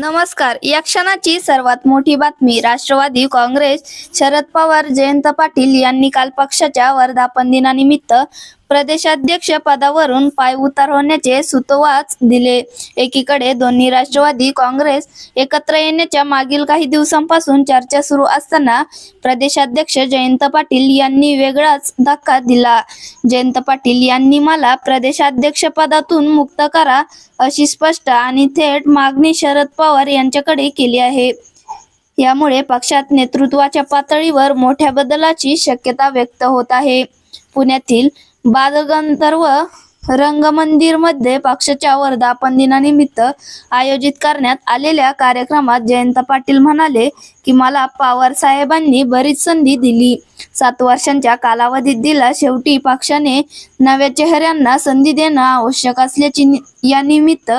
नमस्कार. या क्षणाची सर्वात मोठी बातमी राष्ट्रवादी काँग्रेस शरद पवार जयंत पाटील यांनी काल पक्षाच्या वर्धापन दिनानिमित्त प्रदेशाध्यक्ष पदावरून पायउतार होण्याचे सुतोवाच दिले. एकीकडे दोन्ही राष्ट्रवादी काँग्रेस एकत्र येण्याच्या मागील काही दिवसांपासून चर्चा सुरू असताना प्रदेशाध्यक्ष जयंत पाटील यांनी वेगळाच धक्का दिला. जयंत पाटील यांनी मला प्रदेशाध्यक्ष पदातून मुक्त करा अशी स्पष्ट आणि थेट मागणी शरद पवार यांच्याकडे केली आहे. यामुळे पक्षात नेतृत्वाच्या पातळीवर मोठ्या बदलाची शक्यता व्यक्त होत आहे. पुण्यातील बालगंधर्व रंगमंदिरमध्ये पक्षाच्या वर्धापन दिनानिमित्त आयोजित करण्यात आलेल्या कार्यक्रमात जयंत पाटील म्हणाले की मला पवार साहेबांनी बरीच संधी दिली. सात वर्षांच्या कालावधीत दिला. शेवटी पक्षाने नव्या चेहऱ्यांना संधी देणं आवश्यक असल्याची नि- या निमित्त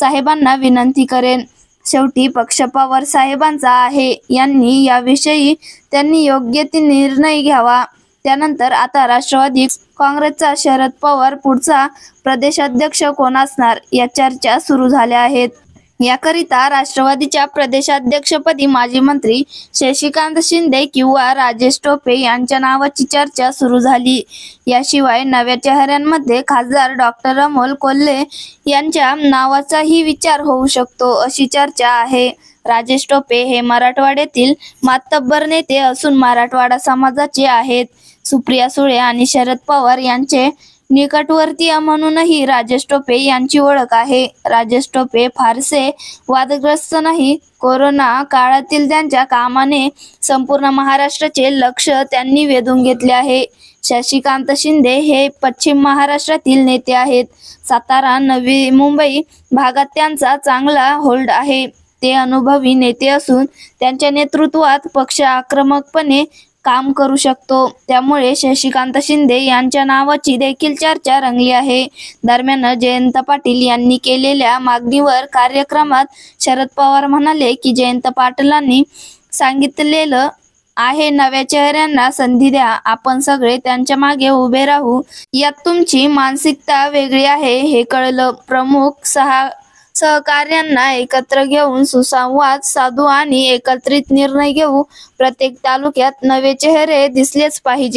साहेबांना विनंती करेन. शेवटी पक्ष पवार साहेबांचा आहे. यांनी याविषयी त्यांनी योग्य ते निर्णय घ्यावा. त्यानंतर आता राष्ट्रवादी काँग्रेसचा शरद पवार पुढचा प्रदेशाध्यक्ष कोण असणार या चर्चा सुरू झाल्या आहेत. याकरिता राष्ट्रवादीच्या प्रदेशाध्यक्षपदी माजी मंत्री शशिकांत शिंदे किंवा राजेश टोपे यांच्या नावाची चर्चा सुरू झाली. याशिवाय नव्या चेहऱ्यांमध्ये खासदार डॉक्टर अमोल कोल्हे यांच्या नावाचाही विचार होऊ शकतो अशी चर्चा आहे. राजेश टोपे हे मराठवाड्यातील मातब्बर नेते असून मराठवाडा समाजाचे आहेत. सुप्रिया सुळे आणि शरद पवार यांचे निकटवर्तीय म्हणूनही राजेश टोपे यांची ओळख आहे. राजेश टोपे फारसे वादग्रस्त नाही. कोरोना काळातील त्यांच्या कामाने संपूर्ण महाराष्ट्राचे लक्ष त्यांनी वेधून घेतले आहे. शशिकांत शिंदे हे पश्चिम महाराष्ट्रातील नेते आहेत. सातारा नवी मुंबई भागात त्यांचा चांगला होल्ड आहे. ते अनुभवी नेते असून त्यांच्या नेतृत्वात पक्ष आक्रमकपणे काम करू शकतो. त्यामुळे शशिकांत शिंदे यांच्या नावाची देखील चर्चा रंगली आहे. दरम्यान जयंत पाटील यांनी केलेल्या मागणीवर कार्यक्रमात शरद पवार म्हणाले की जयंत पाटलांनी सांगितलेलं आहे नव्या चेहऱ्यांना संधी द्या. आपण सगळे त्यांच्या मागे उभे राहू. यात तुमची मानसिकता वेगळी आहे हे कळलं. प्रमुख सहा सहकार्यांना एकत्र घेऊन सुसंवाद साधू आणि एकत्रित निर्णय घेऊ प्रत्येक तालुक्यात नवे चेहरे दिसलेच पाहिजे.